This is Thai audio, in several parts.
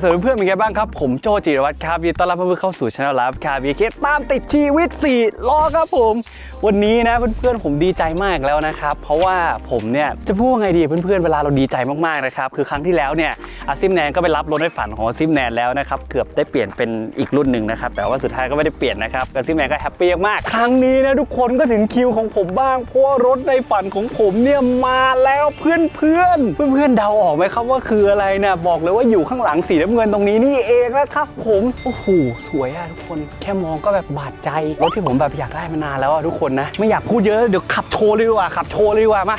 สวัสดีเพื่อนๆเป็นไงบ้างครับ ผมโจจิรวัตรครับยินดีต้อนรับเพื่อนๆเข้าสู่ช anel ลับคาบีเคตามติดชีวิต4ล้อครับผม วันนี้นะเพื่อนๆผมดีใจมากแล้วนะครับ เพราะว่าผมเนี่ยจะพูดว่าไงดีเพื่อนๆเวลาเราดีใจมากๆนะครับคือครั้งที่แล้วเนี่ยอาซิมแนนก็ไปรับรถในฝันของอาซิมแนนแล้วนะครับเกือบได้เปลี่ยนเป็นอีกรุ่นหนึ่งนะครับแต่ว่าสุดท้ายก็ไม่ได้เปลี่ยนนะครับอาซิมแนนก็แฮปปี้มากครั้งนี้นะทุกคนก็ถึงคิวของผมบ้างเพราะว่ารถในฝันของผมเนี่ยมาแล้วเพื่อนๆเพื่อนๆเพื่อนเดาออกไหมครับว่าคืออะไรนี่ยบอกเลยว่าอยู่ข้างหลังสีน้ำเงินตรงนี้นี่เองนะครับผมโอ้โหสวยอะทุกคนแค่มองก็แบบบาดใจรถที่ผมแบบอยากได้มานานแล้วอะทุกคนนะไม่อยากพูดเยอะเดี๋ยวขับโชว์เลยดีกว่าขับโชว์เลยดีกว่ามา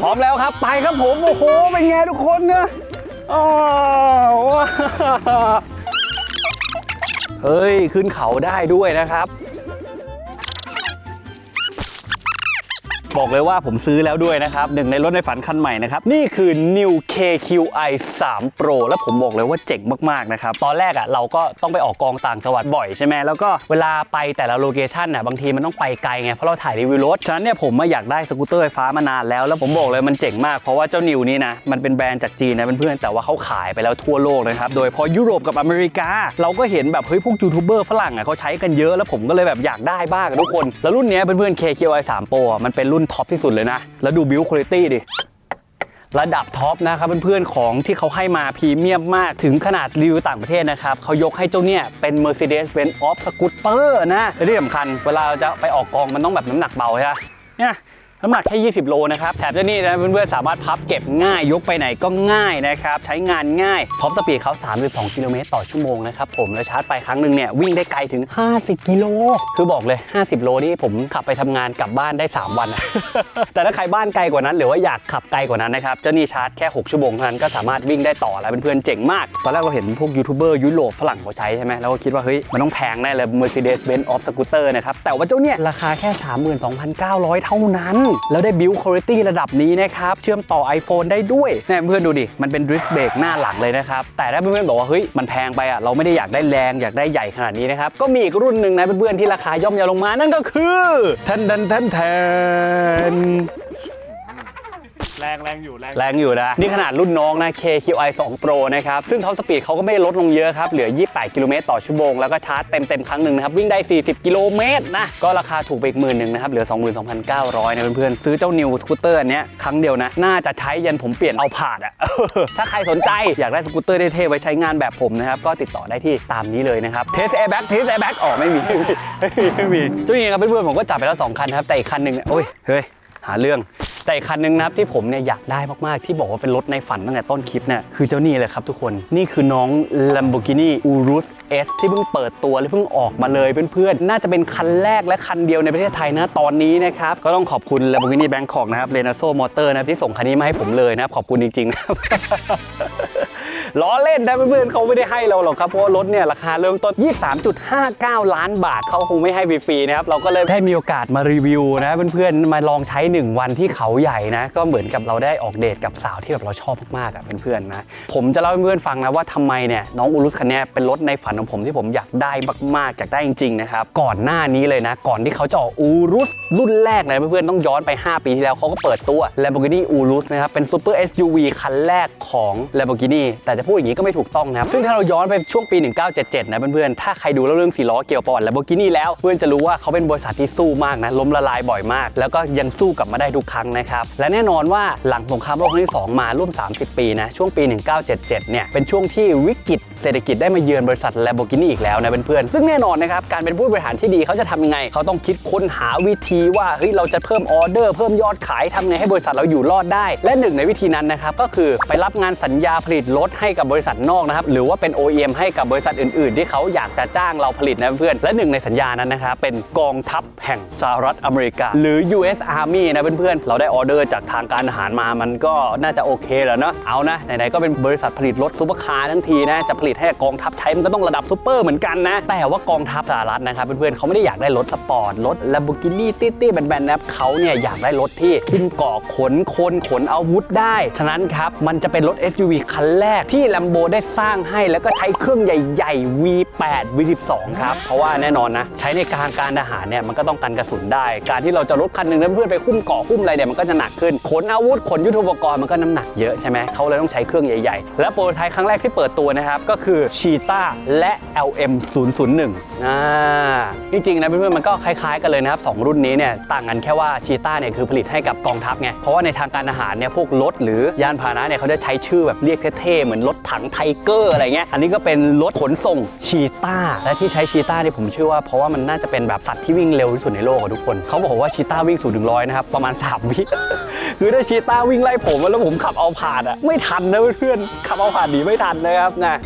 พร้อมแล้วครับไปครับผมโอ้โหเป็นไงทุกคนเนี่ยอ้าวเฮ้ยขึ้นเขาได้ด้วยนะครับ บอกเลยว่าผมซื้อแล้วด้วยนะครับหนึ่งในรถในฝันคันใหม่นะครับ นี่คือ New KQI 3 Pro แล้วผมบอกเลยว่าเจ๋งมาก ๆ นะครับ ตอนแรกอะเราก็ต้องไปออกกองต่างจังหวัดบ่อยใช่ไหมแล้วก็เวลาไปแต่ละโลเคชันน่ะบางทีมันต้องไปไกลไง เพราะเราถ่ายรีวิวรถ ฉะนั้นเนี่ยผมมาอยากได้สกูตเตอร์ไฟฟ้ามานานแล้ว แล้วผมบอกเลยมันเจ๋งมากเพราะว่าเจ้านิวนี้นะมันเป็นแบรนด์จากจีนนะเพื่อนๆแต่ว่าเขาขายไปแล้วทั่วโลกนะครับโดยพาะยุโรปกับอเมริกา เราก็เห็นแบบเฮ้ยพวกยูทูบเบอร์ฝรั่งอะเขาใช้กันเยอะแล้วผมก็เลยแบบอยากได้บ้างทุกคนแล้วรุ่นนี้เพื่อนๆ KQI 3 Pro มันเป็นรุ่นท็อปที่สุดเลยนะ แล้วดูบิวคุณภาพดิ ระดับท็อปนะครับเพื่อนๆของที่เขาให้มาพรีเมียมมากถึงขนาดรีวิวต่างประเทศนะครับเขายกให้เจ้าเนี่ยเป็น Mercedes-Benz of Scooter นะและที่สำคัญเวลาเราจะไปออกกองมันต้องแบบน้ำหนักเบาใช่ไหมเนี่ย น้ำหนักแค่ 20 โลนะครับ แถมเจ้านี่นะเพื่อนๆสามารถพับเก็บง่ายยกไปไหนก็ง่ายนะครับ ใช้งานง่ายท็อปสปีดเขา 32 กิโลเมตรต่อชั่วโมงนะครับผม แล้วชาร์จไฟครั้งหนึ่งเนี่ย วิ่งได้ไกลถึง 50 กิโล คือบอกเลย 50 โลนี่ผมขับไปทำงานกลับบ้านได้ 3 วัน แต่ถ้าใครบ้านไกลกว่านั้น หรือว่าอยากขับไกลกว่านั้นนะครับเจ้านี่ชาร์จแค่ 6 ชั่วโมงเท่านั้นก็สามารถวิ่งได้ต่อแล้วเพื่อนๆเจ๋งมากตอนแรกเราเห็นพวกยูทูบเบอร์ยุโรปฝรั่งเขาใช้ใช่ไหมเราก็คิดว่าเฮ้ยมันต้องแพงแน่เลย Mercedes-Benz of Scooter นะครับแต่ว่าเจ้าเนี่ยราคาแค่ 32,900 เท่านั้นแล้วได้ build quality ระดับนี้นะครับ เชื่อมต่อ iPhone ได้ด้วยเนี่ยเพื่อนดูดิ มันเป็นดริฟท์เบรกหน้าหลังเลยนะครับ แต่ถ้าเพื่อนๆบอกว่า เฮ้ย มันแพงไปอะ เราไม่ได้อยากได้แรง อยากได้ใหญ่ขนาดนี้นะครับ ก็มีอีกรุ่นหนึ่งนะเพื่อนๆที่ราคาย่อมเยาลงมานั่นก็คือทันทันทันแทน แรงแรงอยู่แรงแรงอยู่นะ นี่ขนาดรุ่นน้องนะ KQI 2 Pro นะครับ ซึ่งท็อปสปีดเขาก็ไม่ได้ลดลงเยอะครับ เหลือ 28 กิโลเมตรต่อชั่วโมง แล้วก็ชาร์จเต็มเต็มๆครั้งหนึ่งนะครับ วิ่งได้ 40 กิโลเมตรนะ ก็ราคาถูกไปอีกหมื่นหนึ่งนะครับ เหลือ 22,900 นะเพื่อนๆ ซื้อเจ้านิวสกูตเตอร์อันเนี้ยครั้งเดียวนะ น่าจะใช้ยันผมเปลี่ยนเอาผาดอะถ้าใครสนใจอยากได้สกูตเตอร์เท่ๆไว้ใช้งานแบบผมนะครับก็ติดต่อได้ที่ตามนี้เลยนะครับเทสแอร์แบ็กเทสแอร์แบ็กอ๋อไม่มีไม่มีเจ้านี้ครับเพื่อนๆผมก็จับไปแล้วสองคันนะครับแต่อีกคันหนึ่งเนี่ยโอ้ยเฮ้ย หาเรื่อง แต่อีกคันหนึงนะครับที่ผมเนี่ยอยากได้มากๆ ที่บอกว่าเป็นรถในฝันตั้งแต่ต้นคลิปเนี่ยคือเจ้านี่เลยครับทุกคนนี่คือน้อง Lamborghini Urus S ที่เพิ่งเปิดตัวและเพิ่งออกมาเลยเพื่อนๆ น่าจะเป็นคันแรกและคันเดียวในประเทศไทยนะตอนนี้นะครับ ก็ต้องขอบคุณ Lamborghini Bangkok นะครับ Renaso Motor นะครับที่ส่งคันนี้มาให้ผมเลยนะครับขอบคุณจริงๆนะครับ ล้อเล่นนะเพื่อนๆเขาไม่ได้ให้เราหรอกครับเพราะว่ารถเนี่ยราคาเริ่มต้น 23.59 ล้านบาทเขาคงไม่ให้ฟรีๆนะครับเราก็เลยได้มีโอกาสมารีวิวนะเพื่อนๆมาลองใช้ 1 วันที่เขาใหญ่นะ ก็เหมือนกับเราได้ออกเดทกับสาวที่แบบเราชอบมากๆอะเพื่อนๆนะผมจะเล่าให้เพื่อนๆฟังนะว่าทำไมเนี่ยน้องอูรุสคันนี้เป็นรถในฝันของผมที่ผมอยากได้มากๆอยากได้จริงๆนะครับก่อนหน้านี้เลยนะ ก่อนที่เขาจะออกอูรุสรุ่นแรกเลยเพื่อนๆต้องย้อนไป 5 ปีที่แล้วเขาก็เปิดตัว Lamborghini Urus นะครับเป็น Super SUV คันแรกของ Lamborghini แต่จะพูดอย่างนี้ก็ไม่ถูกต้องนะครับ ซึ่งถ้าเราย้อนไปช่วงปี 1977 นะเพื่อนๆ ถ้าใครดูเรื่องสีล้อเกี่ยวกับประวัติ Lamborghini แล้ว เพื่อนจะรู้ว่าเขาเป็นบริษัทที่สู้มากนะ ล้มละลายบ่อยมาก แล้วก็ยังสู้กลับมาได้ทุกครั้งนะครับ และแน่นอนว่าหลังสงครามโลกครั้งที่ 2 มาร่วม 30 ปีนะ ช่วงปี 1977 เนี่ย เป็นช่วงที่วิกฤตเศรษฐกิจได้มาเยือนบริษัท Lamborghini อีกแล้วนะเพื่อนๆ ซึ่งแน่นอนนะครับ การเป็นผู้บริหารที่ดีเขาจะทำยังไง เขาต้องคิดค้นหาวิธีว่าเฮ้ยเราจะเพิ่มออเดอร์เพิ่มยอดขายทำไงให้บริษัทเราอยู่รอดได้ และหนึ่งในวิธีนั้นนะครับก็คือไปรับงานสัญญาผลิตรถให้กับบริษัทนอกนะครับหรือว่าเป็น OEM ให้กับบริษัทอื่น ๆ ที่เขาอยากจะจ้างเราผลิตนะเพื่อนและหนึ่งในสัญญานั้นนะครับเป็นกองทัพแห่งสหรัฐอเมริกา หรือ US Army นะเพื่อนๆเราได้ออเดอร์จากทางการทหารมามันก็น่าจะโอเคแล้วเนาะเอานะไหนๆก็เป็นบริษัทผลิตรถซุปเปอร์คาร์ทั้งทีนะจะผลิตให้กองทัพใช้มันก็ต้องระดับซุปเปอร์เหมือนกันนะแต่ว่ากองทัพสหรัฐนะครับเพื่อนๆเขาไม่ได้อยากได้รถสปอร์ตรถ Lamborghini ตี้ๆแบนๆนะครับเขาเนี่ยอยากได้รถที่คุ้มก่อขนคนขนอาวุธได้ ฉะนั้นครับมันจะเป็นรถ SUV คันแรกที่ที่ Lambo ได้สร้างให้แล้วก็ใช้เครื่องใหญ่ๆ V8 V12 ครับ เพราะว่าแน่นอนนะ ใช้ในการการทหารเนี่ยมันก็ต้องกันกระสุนได้ การที่เราจะรถคันหนึ่งแล้วเพื่อนไปหุ้มเกาะหุ้มอะไรเนี่ยมันก็จะหนักขึ้น ขนอาวุธ ขนยุทโธปกรณ์มันก็น้ำหนักเยอะใช่ไหมเขาเลยต้องใช้เครื่องใหญ่ๆ และโปรโตไทป์ครั้งแรกที่เปิดตัวนะครับก็คือ Cheetah และ LM 001อ่าจริงๆนะเพื่อนๆมันก็คล้ายๆ กันเลยนะครับสองรุ่นนี้เนี่ยต่างกันแค่ว่า Cheetah เนี่ยคือผลิตให้กับกองทัพไงเพราะว่าในทางการทหารเนี่ยพวกรถหรือยานพาหนะเนี่ยเขาจะใช้ชื่อแบบเรียกเท่ๆเหมือนรถถังไทเกอร์อะไรเงี้ยอันนี้ก็เป็นรถขนส่งชีตาและที่ใช้ชีตาเนี่ยผมเชื่อว่าเพราะว่ามันน่าจะเป็นแบบสัตว์ที่วิ่งเร็วที่สุดในโลกอะทุกคนเขาบอกว่าชีตาวิ่งสูงถึงร้อยนะครับประมาณ3วิคือถ้าชีตาวิ่งไล่ผมแล้วผมขับเอาผ่านอะไม่ทันนะเพื่อนขับเอาผ่านหนีไม่ทันนะครับนะ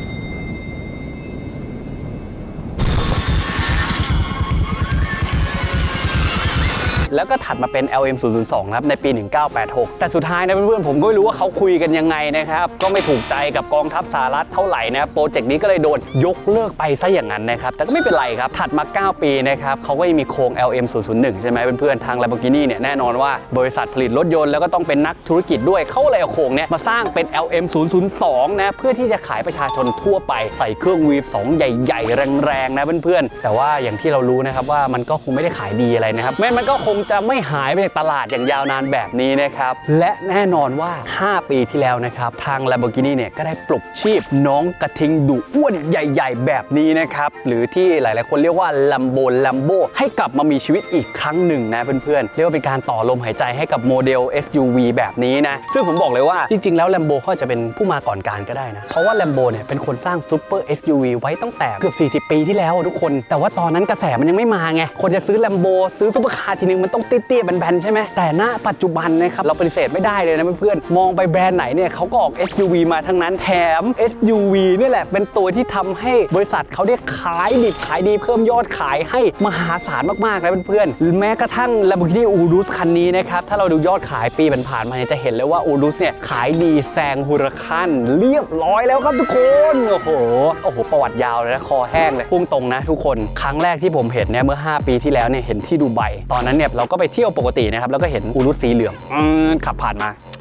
แล้วก็ถัดมาเป็น LM 002นะครับในปี 1986 แต่สุดท้ายนะเพื่อนๆผมก็ไม่รู้ว่าเขาคุยกันยังไงนะครับ ก็ไม่ถูกใจกับกองทัพสหรัฐเท่าไหร่นะโปรเจกต์นี้ก็เลยโดนยกเลิกไปซะอย่างนั้นนะครับ แต่ก็ไม่เป็นไรครับ ถัดมา 9 ปีนะครับเขาก็ยังมีโครง LM 001ใช่ไหมเพื่อนๆทาง Lamborghini เนี่ยแน่นอนว่าบริษัทผลิตรถยนต์แล้วก็ต้องเป็นนักธุรกิจด้วยเขาเลยเอาโครงเนี่ยมาสร้างเป็น LM 002นะเพื่อที่จะขายประชาชนทั่วไปใส่เครื่องวีฟ2ใหญ่ ๆ แรงๆนะเพื่อนๆแต่ว่าอย่างที่เรารู้นะครับว่ามันก็คงไม่ได้ขายดีอะไรนะครับแม้มันก็คงจะไม่หายไปจากตลาดอย่างยาวนานแบบนี้นะครับ และแน่นอนว่า 5 ปีที่แล้วนะครับ ทาง Lamborghini เนี่ยก็ได้ปลุกชีพน้องกระทิงดุอ้วนใหญ่ ๆ แบบนี้นะครับ หรือที่หลาย ๆ คนเรียกว่า Lambo Lambo ให้กลับมามีชีวิตอีกครั้งหนึ่งนะเพื่อน ๆ เรียกว่าเป็นการต่อลมหายใจให้กับโมเดล SUV แบบนี้นะ ซึ่งผมบอกเลยว่า จริง ๆ แล้ว Lambo เขาจะเป็นผู้มาก่อนการก็ได้นะ เพราะว่า Lambo เนี่ยเป็นคนสร้าง Super SUV ไว้ตั้งแต่เกือบ 40 ปีที่แล้วทุกคน แต่ว่าตอนนั้นกระแสมันยังไม่มาไงคนจะซื้อ Lambo ซื้อซุปเปอร์คาร์ทีนึงมันต้องเตี้ยๆแบนๆใช่ไหมแต่ณปัจจุบันนะครับเราปฏิเสธไม่ได้เลยนะเพื่อนๆมองไปแบรนด์ไหนเนี่ยเขาก็ออก SUV มาทั้งนั้นแถม SUV นี่แหละเป็นตัวที่ทำให้บริษัทเขาได้ขายดิบขายดีเพิ่มยอดขายให้มหาศาลมากๆนะเพื่อนๆแม้กระทั่ง Lamborghini Urus คันนี้นะครับถ้าเราดูยอดขายปีผ่านๆมาเนี่ยจะเห็นเลยว่า Urus เนี่ยขายดีแซงฮูรคันเรียบร้อยแล้วครับทุกคน โอ้โหโอ้โห ประวัติยาวเลยนะคอแห้งเลยพุ่งตรงนะทุกคนครั้งแรกที่ผมเห็นเนี่ยเมื่อ 5 ปีที่แล้วเนี่ยเห็นที่ดูไบตอนนั้นเนี่ยเราก็ไปเที่ยวปกตินะครับแล้วก็เห็นอูรุสสีเหลืองอืมขับผ่านมาเ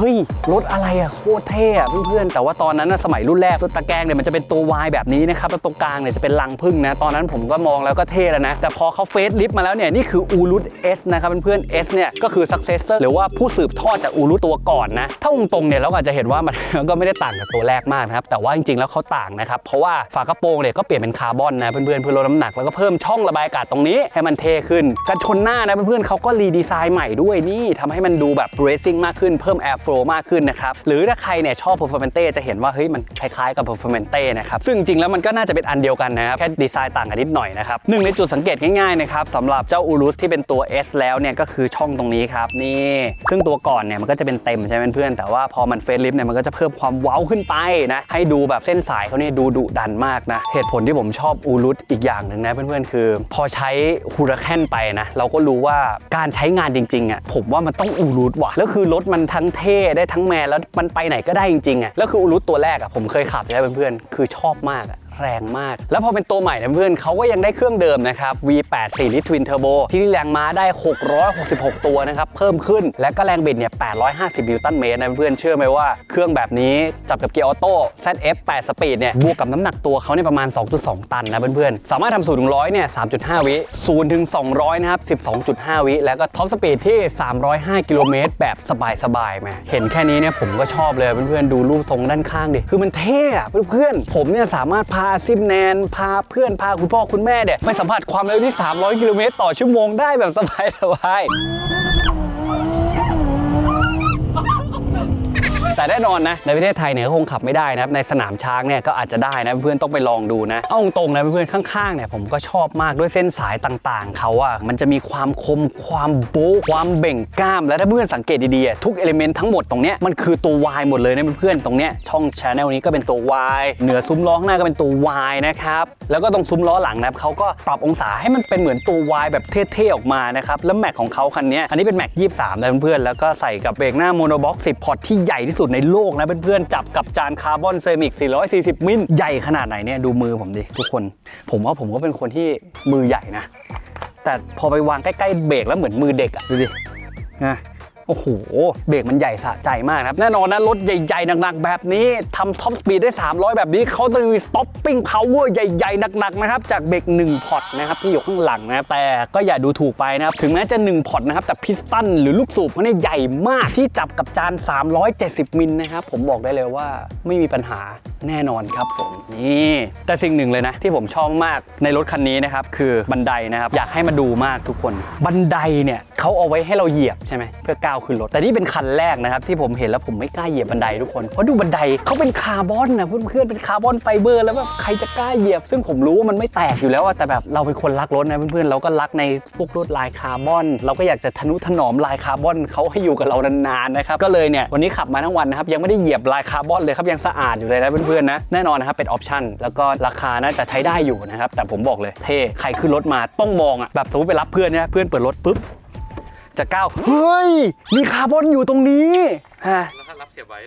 ฮ้ย รถอะไรอะโคตรเท่อะเพื่อนๆ แต่ว่าตอนนั้นสมัยรุ่นแรกสุดตะแกรงเนี่ยมันจะเป็นตัววายแบบนี้นะครับแล้วตรงกลางเนี่ยจะเป็นลังพึ่งนะ ตอนนั้นผมก็มองแล้วก็เท่แล้วนะ แต่พอเขาเฟซลิฟต์มาแล้วเนี่ย นี่คืออูรุต S นะครับเพื่อนๆ S เนี่ยก็คือ successor หรือว่าผู้สืบทอดจากอูรุตตัวก่อนนะ ถ้าตรงๆเนี่ยเราก็อาจจะเห็นว่ามันก็ไม่ได้ต่างกับตัวแรกมากนะครับแต่ว่าจริงๆแล้วเขาต่างนะครับเพราะว่าฝากระโปรงเนี่ยก็เปลี่ยนเป็นคาร์บอนนะเพื่อนๆเพื่อลดน้ำหนักแล้วก็เพิ่มช่องระบายอากาศตรงนี้ให้มันเท่ขึ้นกันชนหน้านะเพื่อนๆเขาก็รีดีไซน์ใหม่ด้วยนี่ทำให้มันดูแบบ racing มากขึ้นเพิ่ม air flow มากขึ้นนะครับ หรือถ้าใครเนี่ยชอบ performante จะเห็นว่าเฮ้ยมันคล้ายๆกับ performante นะครับ ซึ่งจริงแล้วมันก็น่าจะเป็นอันเดียวกันนะครับ แค่ดีไซน์ต่างกันนิดหน่อยนะครับหนึ่งในจุดสังเกตง่ายๆนะครับสำหรับเจ้า Urus ที่เป็นตัว S แล้วเนี่ยก็คือช่องตรงนี้ครับนี่ซึ่งตัวก่อนเนี่ยมันก็จะเป็นเต็มใช่ไหมเพื่อนแต่ว่าพอมันเฟซลิฟเนี่ยมันก็จะเพิ่มความเว้าขึ้นไปนะให้ดูแบบเส้นสายเขาเนี่ยดูดุดันมากนะเหตุผลที่ผมชอบ Urus อีกอย่างหนึ่งนะเพื่อนๆคือ พอใช้ฮูราแคนไปนะเราก็รู้ว่าการใช้งานจริงๆอะผมว่ามันต้องอูรุตว่ะแล้วคือรถมันทั้งเท่ได้ทั้งแมนแล้วมันไปไหนก็ได้จริงๆอะแล้วคืออูรุตตัวแรกอะผมเคยขับใช่ไหมเพื่อนๆคือชอบมากอะ แรงมาก แล้วพอเป็นตัวใหม่นะเพื่อนเขาก็ยังได้เครื่องเดิมนะครับ V8 4ลิตร Twin Turbo ที่แรงม้าได้ 666 ตัวนะครับ เพิ่มขึ้น และก็แรงบิดเนี่ย 850 นิวตันเมตรนะเพื่อนเชื่อไหมว่าเครื่องแบบนี้จับกับเกียร์ออโต้ ZF 8สปีดเนี่ยบวกกับน้ำหนักตัวเขาเนี่ยประมาณ 2.2 ตันนะเพื่อนๆสามารถทำ0ถึง100เนี่ย 3.5 วิ0ถึง 200 นะครับ 12.5 วิ แล้วก็ท็อปสปีดที่ 305 กิโลเมตรแบบสบายๆมาเห็นแค่นี้เนี่ยผมก็ชอบเลยเพื่อนๆดูรูปทรงด้านข้างดิคือมันเท่อะเพื่อนๆผมเนี่ยสามารถพาซิมแนน พาเพื่อนพาคุณพ่อคุณแม่เนี่ยไปสัมผัสความเร็วที่ 300 กิโลเมตรต่อชั่วโมงได้แบบสบายๆ แต่แน่นอนนะในประเทศไทยเนี่ยคงขับไม่ได้นะครับในสนามช้างเนี่ยก็อาจจะได้นะเพื่อนต้องไปลองดูนะเอาตรงๆนะเพื่อนข้างๆเนี่ยผมก็ชอบมากด้วยเส้นสายต่างๆเขาอะมันจะมีความคมความโบ๊ความเบ่งกล้าม และถ้าเพื่อนสังเกตดีๆทุกเอลิเมนต์ทั้งหมดตรงเนี้ยมันคือตัว Y หมดเลยนะเพื่อนๆตรงเนี้ยช่องชาแนลนี้ก็เป็นตัว Y เหนือซุ้มล้อข้างหน้าก็เป็นตัว Y นะครับแล้วก็ตรงซุ้มล้อหลังนะครับเขาก็ปรับองศาให้มันเป็นเหมือนตัว Y แบบเท่ๆออกมานะครับแล้วแม็กของเขาคันนี้อันนี้เป็นแม็ก23นะเพื่อนๆแล้วก็ใส่กับเบรกหน้าโมโนบ็อก10พอร์ตที่ใหญ่ที่สุดในโลกนะเพื่อนๆ จับกับจานคาร์บอนเซรามิก 440 มิลใหญ่ขนาดไหนเนี่ยดูมือผมดิทุกคน ผมว่าผมก็เป็นคนที่มือใหญ่นะ แต่พอไปวางใกล้ๆเบรกแล้วเหมือนมือเด็กอะดูดินะ โอ้โห เบรกมันใหญ่สะใจมากครับ แน่นอนนะรถใหญ่ๆ หนักๆ แบบนี้ทำท็อปสปีดได้ 300 แบบนี้เขาต้องมีสต็อปปิ้งพาวเวอร์ใหญ่ๆ หนักๆ นะครับ จากเบรก1พอร์ตนะครับที่อยู่ข้างหลังนะครับแต่ก็อย่าดูถูกไปนะครับ ถึงแม้จะ 1 พอร์ตนะครับ แต่พิสตันหรือลูกสูบเขาเนี่ยใหญ่มากที่จับกับจาน 370 มิลนะครับผมบอกได้เลยว่าไม่มีปัญหาแน่นอนครับผมนี่แต่สิ่งหนึ่งเลยนะ ที่ผมชอบมากในรถคันนี้นะครับคือบันไดนะครับอยากให้มาดูมากทุกคน บันไดเนี่ยเขาเอาไว้ให้เราเหยียบใช่ไหมเพื่อก้าวขึ้นรถ แต่นี่เป็นคันแรกนะครับ ที่ผมเห็นแล้วผมไม่กล้าเหยียบบันไดทุกคน เพราะดูบันไดเขาเป็นคาร์บอนนะเพื่อนๆเป็นคาร์บอนไฟเบอร์ แล้วแบบใครจะกล้าเหยียบ ซึ่งผมรู้ว่ามันไม่แตกอยู่แล้วอะแต่แบบเราเป็นคนรักรถนะเพื่อนๆเราก็รักในพวกลวดลายคาร์บอน เราก็อยากจะทนุถนอมลายคาร์บอนเขาให้อยู่กับเรานานๆนะครับก็เลยเนี่ยวันนี้ขับมาทั้งวันนะครับยังไม่ได้เหยียบลายคาร์บอนเลยครับยังสะอาดอยู่เลยนะเพื่อนๆนะแน่นอนนะครับเป็นออปชั่นแล้วก็ราคาน่าจะใช้ได้อยู่นะครับแต่ผมบอกเลยเท่ใครขึ้นรถมาต้องมองอะแบบสมมติไปรับเพื่อนเนี่ยเพื่อนเปิดรถปุ๊บ จะก้าวเฮ้ย มีคาร์บอนอยู่ตรงนี้ฮะ แล้วถ้ารับเสียบไว้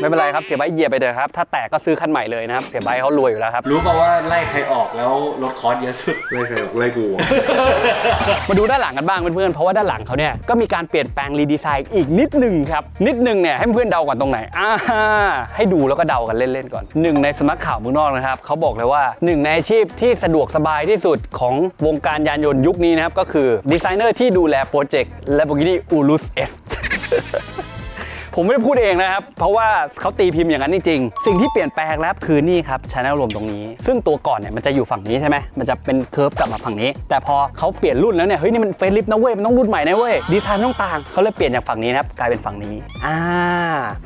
ไม่เป็นไรครับเสียใบเหยียบไปเถอะครับ ถ้าแตกก็ซื้อคันใหม่เลยนะครับ เสียใบเขารวยอยู่แล้วครับ รู้ป่าว่าไล่ใครออกแล้วลดคอร์สเยอะสุด ไล่ใครออกไล่กูอะ มาดูด้านหลังกันบ้างเพื่อนๆ เพราะว่าด้านหลังเขาเนี่ยก็มีการเปลี่ยนแปลงรีดีไซน์อีกนิดหนึ่งครับ นิดหนึ่งเนี่ยให้เพื่อนๆเดาก่อนตรงไหนอ่าให้ดูแล้วก็เดากันเล่นๆก่อนหนึ่งในสมัครข่าวเมืองนอกนะครับเขาบอกเลยว่าหนึ่งในอาชีพที่สะดวกสบายที่สุดของวงการยานยนต์ยุคนี้นะครับก็คือดีไซเนอร์ที่ดูแลโปรเจกต์ Lamborghini Urus S ผมไม่ได้พูดเองนะครับ เพราะว่าเขาตีพิมพ์อย่างนั้นจริงๆ สิ่งที่เปลี่ยนแปลงแล้วคือนี่ครับช n e l รวมตรงนี้ ซึ่งตัวก่อนเนี่ยมันจะอยู่ฝั่งนี้ใช่ไหมมันจะเป็นเคิร์ฟกลับมาฝั่งนี้ แต่พอเขาเปลี่ยนรุ่นแล้วเนี่ยเฮ้ยนี่มันเฟรนลิฟนะเว้ยมันต้องรุ่นใหม่นะเว้ยดีไซน์ต้องต่างเขาเลยเปลี่ยนจากฝั่งนี้นะครับกลายเป็นฝั่งนี้อ่า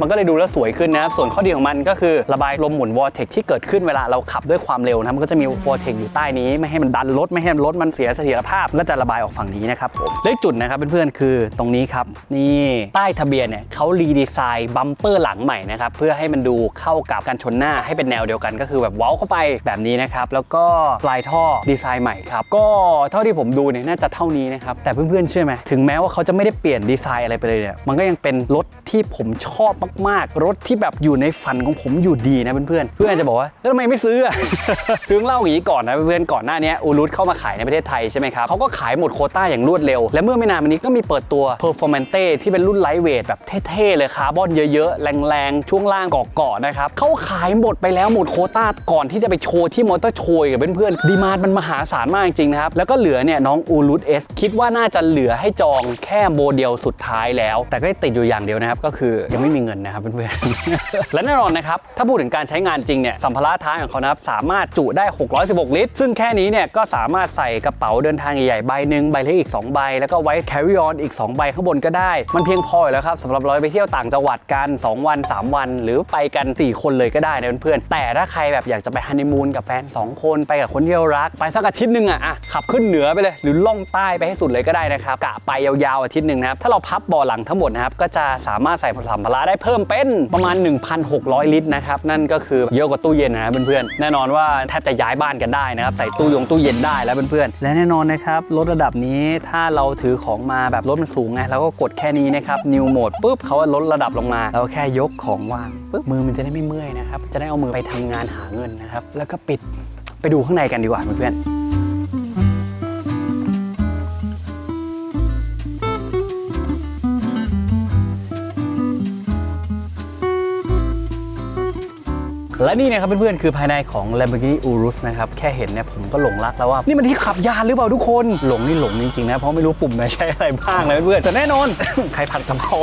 มันก็เลยดูแล้วสวยขึ้นนะครับส่วนข้อดีของมันก็คือระบายลมหมุนวอร์เทกที่เกิดขึ้นเวลาเราขับด้วยความเร็วนะมันก็จะมีวอร์เทกอยู่ใต้นี้ไม่ให้มันดันรถไม่ให้รถมันเสียเสถียรภาพก็จะระบายออกฝั่งนี้นะครับผมเลขจุดนะครับเพื่อนๆคือตรงนี้ครับนี่ใต้ทะเบียนเนี่ยเขารีดีไซน์บัมเปอร์หลังใหม่นะครับเพื่อให้มันดูเข้ากับการชนหน้าให้เป็นแนวเดียวกันก็คือแบบเว้าเข้าไปแบบนี้นะครับแล้วก็ปลายท่อดีไซน์ใหม่ครับก็เท่าที่ผมดูเนี่ยน่าจะเท่านี้นะครับแต่เพื่อนๆเชื่อไหมถึงแม้ว่าเขาจะไม่ได้เปลี่ยนดีไซน์อะไรไปเลยเนี่ยมันก็ยังเป็นรถที่ผมชอบมากๆ รถที่แบบอยู่ในฝันของผมอยู่ดีนะเพื่อนๆเพื่อนอาจจะบอกว่าแล้วทำไมไม่ซื้ออะคือต้องเล่าอย่างนี้ก่อนนะเพื่อนๆก่อนหน้านี้อูรุตเข้ามาขายในประเทศไทยใช่ไหมครับเขาก็ขายหมดโคต้าอย่างรวดเร็ว และเมื่อไม่นานมานี้ก็มีเปิดตัว Performante ที่เป็นรุ่นไลท์เวทแบบเท่ๆเลยคาร์บอนเยอะๆ แรงๆ ช่วงล่างเกาะๆนะครับเขาขายหมดไปแล้วหมดโคต้าก่อนที่จะไปโชว์ที่มอเตอร์โชว์กับเพื่อนๆดีมานมันมหาศาลมากจริงๆนะครับ แล้วก็เหลือเนี่ยน้องอูรุตเอสคิดว่าน่าจะเหลือให้จองแค่โมเดลสุดท้ายแล้ว แต่ก็ติดอยู่อย่างเดียวนะครับ ก็คือยังไม่มีเงินนะครับเพื่อนๆ และแน่นอนนะครับ ถ้าพูดถึงการใช้งานจริงเนี่ยสัมภาระท้ายของเขานะครับสามารถจุได้ 616 ลิตร ซึ่งแค่นี้เนี่ยก็สามารถใส่กระเป๋าเดินทางใหญ่ๆใบหนึ่งใบเล็กอีก 2 ใบ แล้วก็ไว้ carry on อีก 2 ใบข้างบนก็ได้ มันเพียงพออยู่แล้วครับสำหรับเราไปเที่ยวต่างางจังหวัดกัน 2 วัน 3 วัน หรือไปกัน 4 คนเลยก็ได้นะเพื่อนๆแต่ถ้าใครแบบอยากจะไปฮันนีมูนกับแฟน 2 คนไปกับคนที่เรารัก ไปสักอาทิตย์หนึ่งอะอะขับขึ้นเหนือไปเลย หรือล่องใต้ไปให้สุดเลยก็ได้นะครับกะไปยาวๆอาทิตย์หนึ่งนะครับถ้าเราพับบาะหลังทั้งหมดนะครับก็จะสามารถใส่สัมภาระได้เพิ่มเป็นประมาณ 1,600 ลิตรนะครับนั่นก็คือเยอะกว่าตู้เย็นนะเพื่อนๆแน่นอนว่าแทบจะย้ายบ้านกันได้นะครับใส่ตู้ยงตู้เย็นได้แล้วเพื่อนๆและแน่นอนนะครับรถระดับนี้ถ้าเราถือของมาแบบรถมันสูงไงเราก็กดแค่นี้นะครับ new mode ปุ๊บเขาลดระดับลงมา เราแค่ยกของวางปุ๊บมือมันจะได้ไม่เมื่อยนะครับ จะได้เอามือไปทำงานหาเงินนะครับ แล้วก็ปิดไปดูข้างในกันดีกว่าเพื่อนๆ และนี่นะครับเพื่อนๆคือภายในของ Lamborghini Urus นะครับ แค่เห็นเนี่ยผมก็หลงรักแล้วว่า นี่มันที่ขับยานหรือเปล่าทุกคน หลงนี่หลงจริงๆนะ เพราะไม่รู้ปุ่มไหนใช้อะไรบ้างเลยเพื่อนๆแต่แน่นอน ใครผัดกะเพรา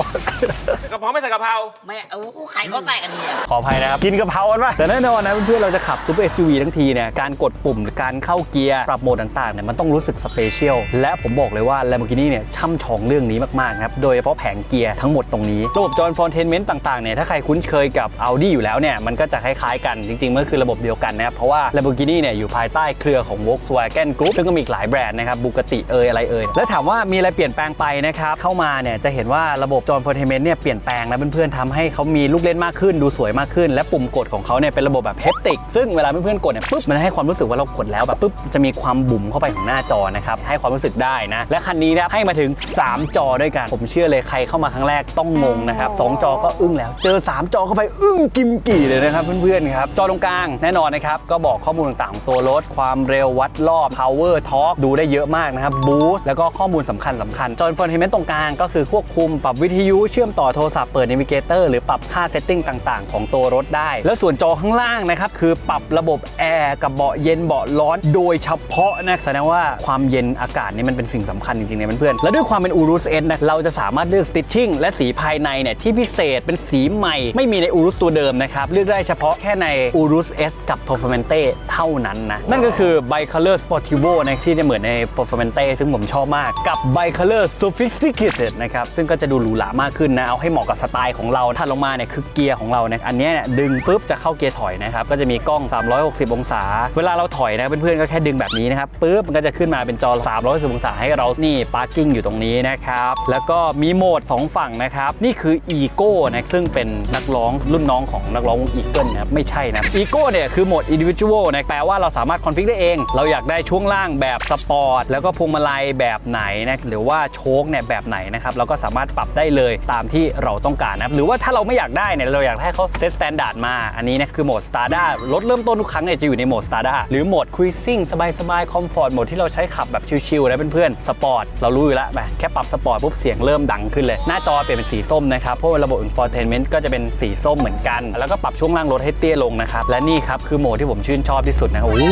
กระเพาะไม่ใส่กะเพราไม่เอาใครเขาใส่กันเนี่ยขออภัยนะครับ กินกะเพรากันป่ะแต่แน่นอนนะเพื่อนๆเราจะขับ Super SUV ทั้งทีเนี่ยการกดปุ่มหรือการเข้าเกียร์ปรับโหมดต่างๆเนี่ยมันต้องรู้สึกสเปเชียลและผมบอกเลยว่า Lamborghini เนี่ยช่ำชองเรื่องนี้มากๆนะครับโดยเฉพาะแผงเกียร์ทั้งหมดตรงนี้ระบบจอยฟอนเทนเมนต์ต่างๆเนี่ยถ้าใครคุ้นเคยกับ Audi อยู่แล้วเนี่ยมันก็จะคล้ายๆ กันจริงๆมันก็คือระบบเดียวกันนะครับ เพราะว่า Lamborghini เนี่ยอยู่ภายใต้เครือของ Volkswagen Group ซึ่งก็มีอีกหลายแบรนด์นะครับบูกติเอยอะไรเอยแล้วถามว่ามีอะไรเปลี่ยนแปลงไปนะครับ เข้ามาเนี่ยจะเห็นว่าระบบจอยฟอนเทเมนต์เนี่ยเปลี่ยนแปลงนะเพื่อนๆทำให้เขามีลูกเล่นมากขึ้นดูสวยมากขึ้น และปุ่มกดของเขาเนี่ยเป็นระบบแบบเฮปติกซึ่งเวลาเพื่อนๆกดเนี่ยปุ๊บมันให้ความรู้สึกว่าเรากดแล้วแบบปุ๊บจะมีความบุ๋มเข้าไปของหน้าจอนะครับให้ความรู้สึกได้นะและคันนี้นะให้มาถึง 3 จอด้วยกัน ผมเชื่อเลยใครเข้ามาครั้งแรกต้องงงนะครับสองจอก็อึ้งแล้ว เจอ 3 จอเข้าไปอึ้งกิมกี่เลยนะครับเพื่อนๆครับจอตรงกลางแน่นอนนะครับก็บอกข้อมูลต่างๆ ตัวรถความเร็ววัดรอบ power torque ดูได้เยอะมากนะครับ boost แล้วก็ข้อมูลสำคัญสำคัญจอ infotainment ตรงกลางก็คือควบคุมปรับวิทยุเชื่อมต่อโทรศัพท์เปิด navigator หรือปรับค่า setting ต่างๆ ของตัวรถได้ แล้วส่วนจอข้างล่างนะครับคือปรับระบบแอร์กับเบาะเย็นเบาะร้อนโดยเฉพาะนะแสดงว่าความเย็นอากาศนี่มันเป็นสิ่งสำคัญจริงๆนะเพื่อนๆและด้วยความเป็น Urus S นะเราจะสามารถเลือก stitching และสีภายในเนี่ยที่พิเศษเป็นสีใหม่ ไม่มีใน Urus ตัวเดิมนะครับเลือกได้เฉพาะแค่ใน Urus S กับ Performante เท่านั้นนะ นั่นก็คือ Bicolor Sportivo นะที่จะเหมือนใน Performante ซึ่งผมชอบมากกับ Bicolor Sophisticated นะครับ ซึ่งก็จะดูหรูหรามากขึ้นนะ เอาให้เหมาะกับสไตล์ของเราถัดลงมาเนี่ยคือเกียร์ของเราเนี่ยอันนี้เนี่ยดึงปุ๊บจะเข้าเกียร์ถอยนะครับ ก็จะมีกล้อง 360 องศา เวลาเราถอยนะเพื่อนๆก็แค่ดึงแบบนี้นะครับปุ๊บมันก็จะขึ้นมาเป็นจอ 360 องศาให้เรานี่ parking อยู่ตรงนี้นะครับแล้วก็มีโหมด 2 ฝั่งนะครับนี่คือ Ego นะซึ่งเป็นนักร้องรุ่นน้องของนักร้องวง Eagle นะครับไม่ใช่นะ Ego เนี่ยคือโหมด individual นะแปลว่าเราสามารถคอนฟิกได้เอง เราอยากได้ช่วงล่างแบบสปอร์ตแล้วก็พวงมาลัยแบบไหนนะหรือว่าโชคเนี่ยแบบไหนนะครับเราก็สามารถปรับได้เลยตามที่เราต้องการนะรหรือว่าถ้าเราไม่อยากได้เนี่ยเราอยากให้เขาเซตสแตนดาร์ดมาอันนี้นะคือโหมด s t a r d a รถเริ่มต้นทุกครั้งเนี่ยจะอยู่ในโหมด s t a r d a หรือโหมด cruising สบายๆ comfort โหมดที่เราใช้ขับแบบชิลๆนะเพื่อนๆสปอร์ตเรารู้อยู่แล้วไปแค่ปรับสปอร์ตปุ๊บเสียงเริ่มดังขึ้นเลย หน้าจอเปลี่ยนเป็นสีส้มนะครับเพราะว่าระบบ infotainment ก็จะเป็นสีส้มเหมือนกัน แล้วก็ปรับช่วงล่างรถให้เตียลงนะครับ และนี่ครับคือโหมดที่ผมชื่นชอบที่สุดนะโอ้โห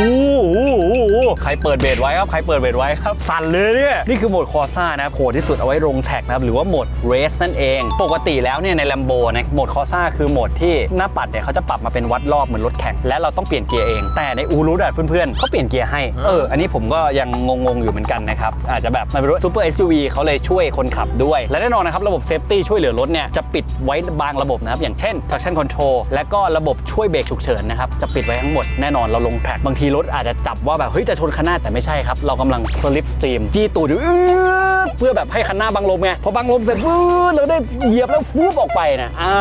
ใครเปิดเบสไว้ครับ ใครเปิดเบสไว้ครับ สั่นเลยเนี่ย นี่คือโหมดคอซ่านะโหดที่สุดเอาไว้ลงแท็กนะครับ หรือว่าโหมดเรสนั่นเอง ปกติแล้วเนี่ยใน Lambo นะโหมดคอซ่าคือโหมดที่หน้าปัดเนี่ยเขาจะปรับมาเป็นวัดรอบเหมือนรถแข่งและเราต้องเปลี่ยนเกียร์เอง แต่ในอูรุดอะเพื่อนๆเขาเปลี่ยนเกียร์ให้เอออันนี้ผมก็ยังงงๆอยู่เหมือนกันนะครับอาจจะแบบมันเป็นรถซูเปอร์ SUV เขาเลยช่วยคนขับด้วย และแน่นอนนะครับระบบเซฟตี้ช่วยเหลือรถเนี่ยจะปิดไว้บางระบบนะครับอย่างเช่น traction control และก็ระบบช่วยเบรกฉุกเฉินนะครับจะปิดไว้ทั้งหมดแน่นอนเราลงแทร็กบางทีรถอาจจะจับว่าแบบเฮ้ยจะชนคันหน้าแต่ไม่ใช่ครับ เรากำลังสลิปสตรีมจี้ตูดอยู่เพื่อแบบให้คันหน้าบังลมไงพอบังลมเสร็จปุ๊บเราได้เหยียบแล้วฟูบออกไปนะอ่า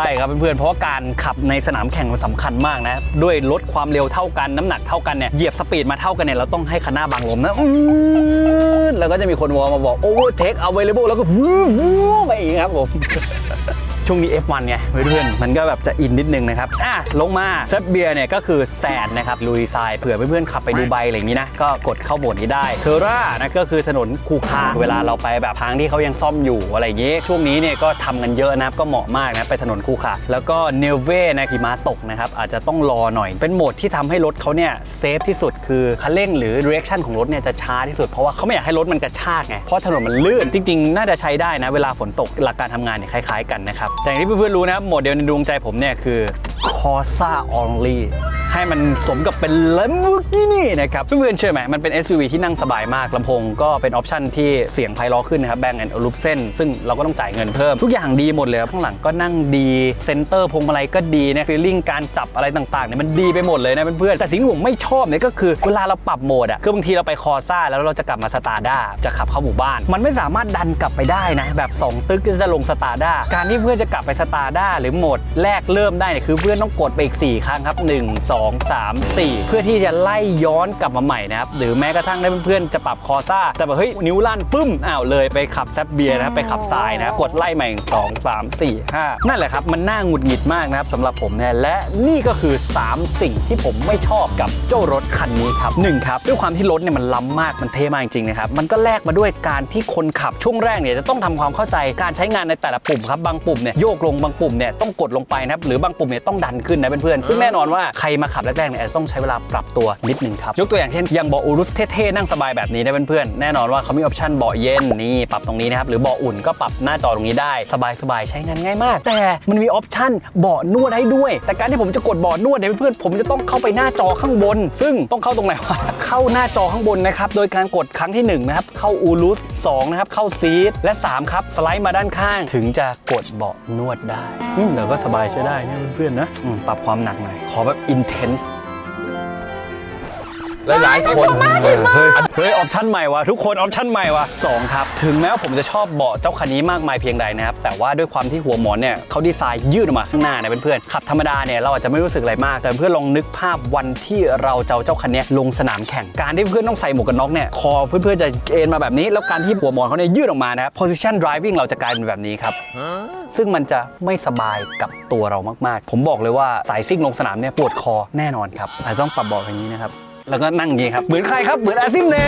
ใช่ครับเพื่อนๆเพราะการขับในสนามแข่งมันสำคัญมากนะ ด้วยลดความเร็วเท่ากันน้ำหนักเท่ากันเนี่ยเหยียบสปีดมาเท่ากันเนี่ยเราต้องให้คันหน้าบังลมนะอื้อแล้วก็จะมีคนวอลมาบอก overtake available แล้วก็ฟูฟูไปอีกครับผม ช่วงนี้ F1 ไงเพื่อนๆมันก็แบบจะอินนิดนึงนะครับอะลงมาเซฟเบียเนี่ยก็คือแซนนะครับลุยทรายเผื่อเพื่อนๆขับไปดูไบอะไรอย่างนี้นะก็กดเข้าโหมดนี้ได้เทอร่านะก็คือถนนคูคาเวลาเราไปแบบทางที่เขายังซ่อมอยู่อะไรอย่างนี้ ช่วงนี้เนี่ยก็ทำกันเยอะนะครับก็เหมาะมากนะไปถนนคูคาแล้วก็เนเวนะหิมะตกนะครับอาจจะต้องรอหน่อย เป็นโหมดที่ทำให้รถเขาเนี่ยเซฟที่สุดคือคันเร่งหรือ reaction ของรถเนี่ยจะช้าที่สุดเพราะว่าเขาไม่อยากให้รถมันกระชากไงเพราะถนนมันลื่นจริง ๆ น่าจะใช้ได้นะเวลาฝนตกหลักการทำงานเนี่ยคล้าย ๆกันนะครับแต่อย่างที่เพื่อนๆรู้นะครับโหมดเดียวในดวงใจผมเนี่ยคือ Corsa Only ให้มันสมกับเป็น Lamborghini นะครับเพื่อนๆเชื่อไหมมันเป็น SUV ที่นั่งสบายมากลำโพงก็เป็นออปชันที่เสียงไพเราะขึ้นนะครับแบงแอนด์ลูปเส้นซึ่งเราก็ต้องจ่ายเงินเพิ่ม ทุกอย่างดีหมดเลยครับข้างหลังก็นั่งดีเซนเตอร์พวงมาลัยก็ดีนะฟีลลิ่งการจับอะไรต่างๆเนี่ยมันดีไปหมดเลยนะเพื่อนๆแต่สิ่งที่ผมไม่ชอบเนี่ยก็คือเวลาเราปรับโหมดอะคือบางทีเราไปคอซ่าแล้วเราจะกลับมาสตาร์ด้าจะขับเข้าหมู่บ้าน มันไม่สามารถดันกลับไปได้นะแบบสองตึกจะลงสตาร์ด้าการที่เพื่อนจะกลับไปสตาร์ด้าหรือโหมดแรกเริ่มได้เนี่ยคือเพื่อนต้องกดไปอีก 4 ครั้งครับ 1 2 3 4 เพื่อที่จะไล่ย้อนกลับมาใหม่นะครับ หรือแม้กระทั่งได้เพื่อนๆจะปรับคอซ่า แต่แบบเฮ้ยนิ้วลั่นปึ้มอ้าวเลยไปขับแซบเบียนะครับไปขับทรายนะกดไล่ใหม่สองสามสี่ห้านั่นแหละครับ มันน่าหงุดหงิดมากนะครับสำหรับผมเนี่ยและนี่ก็คือ 3 สิ่งที่ผมไม่ชอบกับเจ้ารถคันนี้ครับหนึ่งครับด้วยความที่รถเนี่ยมันล้ำมากมันเท่มากจริงนะครับ มันก็แลกมาด้วยการที่คนขับช่วงแรกเนี่ยจะต้องทำความเข้าใจการใช้งานในแต่ละปุ่มครับบางปุ่มเนี่ยโยกลงบางปุ่มเนี่ยต้องกดลงไปนะครับหรือบางปุ่มเนี่ยต้องดันขึ้นนะเพื่อนๆซึ่งแน่นอนว่าใครมาขับแรกๆเนี่ยอาจจะต้องใช้เวลาปรับตัวนิดนึงครับยกตัวอย่างเช่นอย่างเบาะอูรุสเท่ๆนั่งสบายแบบนี้นะเพื่อนๆแน่นอนว่าเขามีออปชั่นเบาะเย็นนี่ปรับตรงนี้นะครับหรือเบาะอุ่นก็ปรับหน้าจอตรงนี้ได้ สบายๆใช้งานง่ายมาก แต่มันมีออปชั่นเบาะนวดให้ด้วย แต่การที่ผมจะกดเบาะนวดเนี่ยเพื่อนๆผมจะต้องเข้าไปหน้าจอข้างบน ซึ่งต้องเข้าตรงไหนวะเข้าหน้าจอข้างบนนะครับโดยการกดครั้งที่หนึ่งนะครับเข้าอูรุส2นะครับเข้าซีทและสามครับสไลด์มาด้านข้างถึงจะกดเบาะนวดได้อืมแต่ก็สบายใช้ได้นะเพื่อนๆนะอืมปรับความหนักหน่อยขอแบบ intense หลายๆคนเฮ้ยเฮ้ยออปชั่นใหม่ว่ะทุกคนออปชั่นใหม่ว่ะสองครับ ถึงแม้ว่าผมจะชอบเบาะเจ้าคันนี้มากมายเพียงใดนะครับ แต่ว่าด้วยความที่หัวหมอนเนี่ยเขาดีไซน์ยืดออกมาข้างหน้านะเพื่อนๆขับธรรมดาเนี่ยเราอาจจะไม่รู้สึกอะไรมาก แต่เพื่อนลองนึกภาพวันที่เราจะเอาเจ้าคันนี้ลงสนามแข่งการที่เพื่อนต้องใส่หมวกกันน็อกเนี่ยคอเพื่อนๆจะเอ็นมาแบบนี้ แล้วการที่หัวหมอนเขาเนี่ยยืดออกมานะครับ position driving เราจะกลายเป็นแบบนี้ครับซึ่งมันจะไม่สบายกับตัวเรามากๆ ผมบอกเลยว่าสายซิ่งลงสนามเนี่ยปวดคอแน่นอนครับอาจจะต้องปรับเบาะอย่างนี้นะครับ แล้วก็นั่งอย่างนี้ครับ เหมือนใครครับ เหมือนอาซิมเน่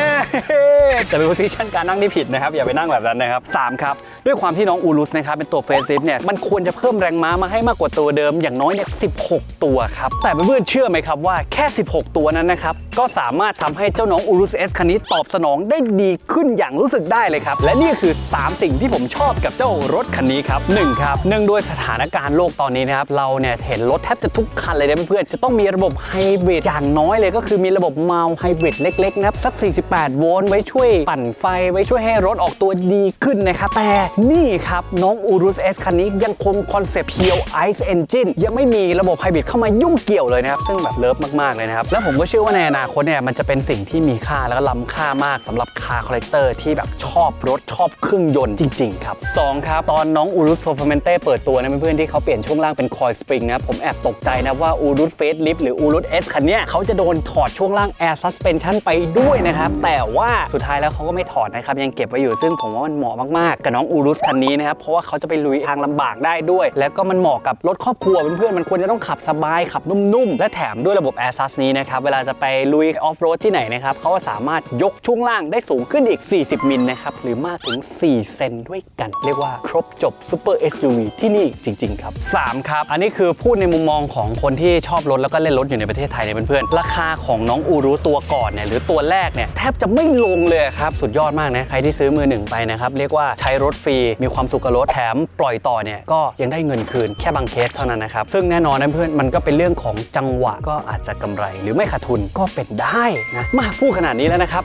แต่เป็นโพซิชันการนั่งที่ผิดนะครับ อย่าไปนั่งแบบนั้นนะครับสามครับ ด้วยความที่น้องอูรุสนะครับ เป็นตัวเฟสลิฟเนี่ย มันควรจะเพิ่มแรงม้ามาให้มากกว่าตัวเดิมอย่างน้อยเนี่ย 16 ตัวครับ แต่เพื่อนๆเชื่อไหมครับว่าแค่ 16 ตัวนั้นนะครับ ก็สามารถทำให้เจ้าน้องอูรุสเอสคันนี้ตอบสนองได้ดีขึ้นอย่างรู้สึกได้เลยครับ และนี่คือ 3 สิ่งที่ผมชอบกับเจ้ารถคันนี้ครับหนึ่งครับเนื่องด้วยสถานการณ์โลกตอนนี้นะครับเราเนี่ยเห็นรถแทบจะทุกคันเลยนะเพื่อนๆจะต้องมีระบบไฮบริดอย่างน้อยเลยก็คือมีระบบเมาไฮบริดเล็กๆนะครับสัก 48 โวลต์ไว้ช่วยปั่นไฟไว้ช่วยให้รถออกตัวดีขึ้นนะครับแต่นี่ครับ น้อง Urus S คันนี้ยังคงคอนเซปต์ Pure Ice Engine ยังไม่มีระบบไฮบริดเข้ามายุ่งเกี่ยวเลยนะครับ ซึ่งแบบเลิฟมาก ๆ เลยนะครับ แล้วผมก็เชื่อว่าในอนาคตเนี่ยมันจะเป็นสิ่งที่มีค่าแล้วก็ล้ำค่ามากสำหรับคาร์คอลเลกเตอร์ที่แบบชอบรถชอบเครื่องยนต์จริง ๆ ครับ 2 ครับ ตอนน้อง Urus Performante เปิดตัวนะเพื่อนๆที่เขาเปลี่ยนช่วงล่างเป็นคอยสปริงนะผมแอบตกใจนะว่า Urus Facelift หรือ Urus S คันเนี้เขาจะโดนถอดช่วงล่าง Air Suspension ไปด้วยนะครับ แต่ว่าสุดท้ายแล้วเขาก็ไม่ถอดนะครับ ยังเก็บไว้อยู่ซึ่งผมว่ามันเหมาะมากๆ กับน้อง Urus คันนี้นะครับ เพราะว่าเขาจะไปลุยทางลำบากได้ด้วย แล้วก็มันเหมาะกับรถครอบครัวเพื่อนๆมันควรจะต้องขับสบายขับนุ่มๆ และแถมด้วยระบบ Air Sus นี้นะครับ เวลาจะไปลุยออฟโรดที่ไหนนะครับเขาก็สามารถยกช่วงล่างได้สูงขึ้นอีก 40 มิลนะครับหรือมากถึง 4 เซนด้วยกัน เรียกว่าครบจบ Super SUV ที่นี่จริง ๆ ครับ 3 ครับ อันนี้คือพูดในมุมมองของคนที่ชอบรถแล้วก็เล่นรถอยู่ในประเทศไทยเนี่ยเพื่อนๆราคาของน้องอูรุตัวก่อนเนี่ยหรือตัวแรกเนี่ยแทบจะไม่ลงเลยครับสุดยอดมากนะใครที่ซื้อมือหนึ่งไปนะครับเรียกว่าใช้รถฟรีมีความสุขกับรถแถมปล่อยต่อเนี่ยก็ยังได้เงินคืนแค่บางเคสเท่านั้นนะครับซึ่งแน่นอนนะเพื่อนมันก็เป็นเรื่องของจังหวะก็อาจจะกำไร หรือไม่ขาดทุนก็เป็นได้นะมาพูดขนาดนี้แล้วนะครับ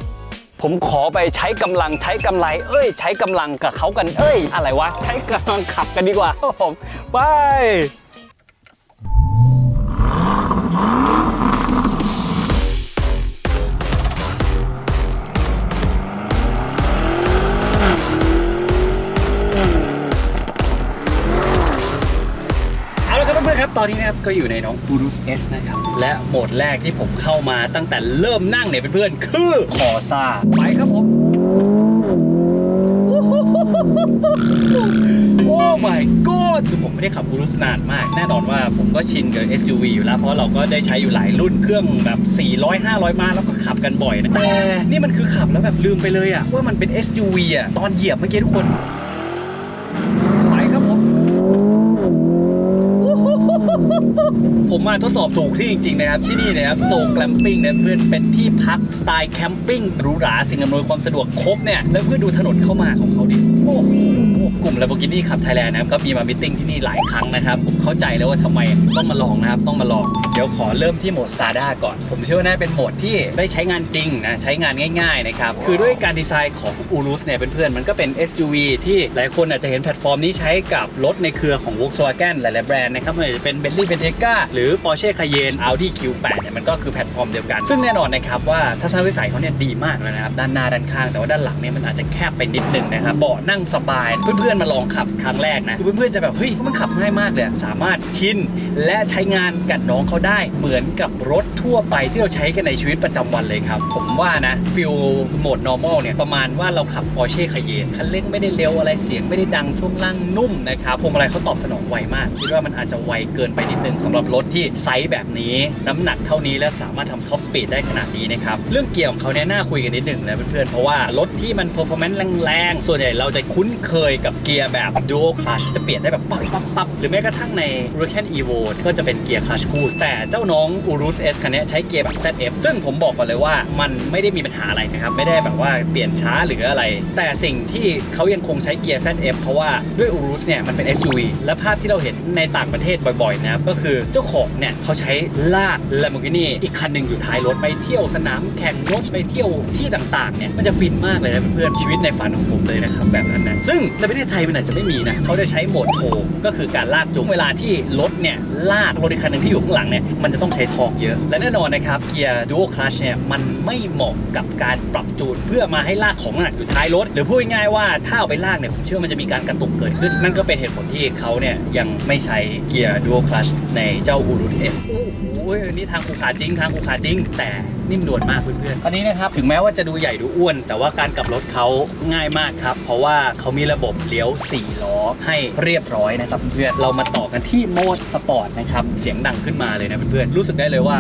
ผมขอไปใช้กำลังใช้กำไร เอ้ย ใช้กำลังกับเขากัน เอ้ย อะไรวะ ใช้กำลังขับกันดีกว่าผมไป ตอนนี้นะครับก็อยู่ในน้อง Urus S นะครับ และโหมดแรกที่ผมเข้ามาตั้งแต่เริ่มนั่งเนี่ยเพื่อนๆคือคอซ่าไปครับผม โอ้ my god คือผมไม่ได้ขับ Urus นานมาก แน่นอนว่าผมก็ชินกับ SUV อยู่แล้ว เพราะเราก็ได้ใช้อยู่หลายรุ่นเครื่องแบบ 400 500 มาแล้วก็ขับกันบ่อยนะแต่นี่มันคือขับแล้วแบบลืมไปเลยอะว่ามันเป็น SUV อะตอนเหยียบเมื่อกี้ทุกคน ไปครับผม ผ มาทดสอบถูกที่จริงๆนะครับที่นี่นะครับโซแกลมปิ้งนะเพื่อนเป็นที่พักสไตล์แคมปิ้งหรูหราสิ่งอำนวยความสะดวกครบเนี่ยแล้วเพื่อดูถนนเข้ามาของเขาดิ กลุ่ม Lamborghini ขับไทยแลนด์นะครับก็มีมามิทติ้งที่นี่หลายครั้งนะครับผมเข้าใจแล้วว่าทำไมต้องมาลองนะครับต้องมาลอง เดี๋ยวขอเริ่มที่โหมด Strada ก่อน ผมเชื่อว่าน่าเป็นโหมดที่ได้ใช้งานจริงนะใช้งานง่ายๆนะครับคือด้วยการดีไซน์ของ Urus เนี่ยเพื่อนๆมันก็เป็น SUV ที่หลายคนอาจจะเห็นแพลตฟอร์มนี้ใช้กับรถในเครือของ Volkswagen หลายๆแบรนด์นะครับไม่ว่าจะเป็น Bentley Bentayga หรือ Porsche Cayenne Audi Q8 เนี่ยมันก็คือแพลตฟอร์มเดียวกัน ซึ่งแน่นอนนะครับว่าทัศนวิสัยเขาเนี่ยดีมากเลยนะครับด้านหน้าด้านข้างแต่ว่าด้านหลังเนี่ยมันอาจจะแคบไปนิดนึงนะครับเบาะงสบาย เพื่อนๆมาลองขับครั้งแรกนะคือเพื่อนๆจะแบบเฮ้ยมันขับง่ายมากเลยสามารถชินและใช้งานกับน้องเขาได้เหมือนกับรถทั่วไปที่เราใช้กันในชีวิตประจำวันเลยครับ ผมว่านะฟิลโหมด normal เนี่ยประมาณว่าเราขับ Porsche Cayenne คันเร่งไม่ได้เร็วอะไรเสียงไม่ได้ดังช่วงล่างนุ่มนะครับพวงมาลัยเขาตอบสนองไวมากคิดว่ามันอาจจะไวเกินไปนิดนึงสำหรับรถที่ไซส์แบบนี้ น้ำหนักเท่านี้และสามารถทำท็อปสปีดได้ขนาดนี้นะครับเรื่องเกียร์ของเขาเนี่ยน่าคุยกันนิดนึงนะเพื่อนๆเพราะว่ารถที่มัน performance แรงๆส่วนใหญ่เราจะคุ้นเคยกับเกียร์แบบ dual clutch จะเปลี่ยนได้แบบปั๊บปั๊บปั๊บหรือแม้กระทั่งใน Huracan Evo ก็จะเป็นเกียร์ clutch คู่แต่เจ้าน้อง Urus S คันนี้ใช้เกียร์แบบ ZF ซึ่งผมบอกก่อนเลยว่ามันไม่ได้มีปัญหาอะไรนะครับ ไม่ได้แบบว่าเปลี่ยนช้าหรืออะไร แต่สิ่งที่เขายังคงใช้เกียร์ ZF เพราะว่าด้วย Urus เนี่ยมันเป็น SUV และภาพที่เราเห็นในต่างประเทศบ่อยๆนะครับก็คือเจ้าของของเนี่ยเขาใช้ลาก Lamborghini อีกคันหนึ่งอยู่ท้ายรถไปเที่ยวสนามแข่งรถไปเที่ยวที่ต่างๆเนี่ยมันจะฟินมากเลยนะเพื่อนๆชีวิตในฝันของผมเลยนะครับแบบนั้นนะซึ่งในประเทศไทยมันอาจจะไม่มีนะเขาจะใช้โหมดโทก็คือการลากจูงเวลาที่รถเนี่ยลากรถอีกคันหนึ่งที่อยู่ข้างหลังเนี่ยมันจะต้องใช้ทองเยอะและแน่นอนนะครับเกียร์ Dual Clutch เนี่ยมันไม่เหมาะกับการปรับจูนเพื่อมาให้ลากของหนักอยู่ท้ายรถ หรือพูดง่ายๆว่าถ้าเอาไปลากเนี่ยผมเชื่อว่ามันจะมีการกระตุกเกิดขึ้น นั่นก็เป็นเหตุผลที่เขาเนี่ยยังไม่ใช้เกียร์ Dual Clutch ในเจ้า Urus S โอ้โหนี่ทางคูขาจริงทางคูขาจริง แต่นิ่มนวลมากเพื่อนๆคันนี้นะครับถึงแม้ว่าจะดูใหญ่ดูอ้วน แต่ว่าการกลับรถเขาง่ายมากครับเพราะว่าเขามีระบบเลี้ยว 4 ล้อให้เรียบร้อยนะครับเพื่อนเรามาต่อกันที่โหมดสปอร์ตนะครับ เสียงดังขึ้นมาเลยนะเพื่อนๆรู้สึกได้เลยว่า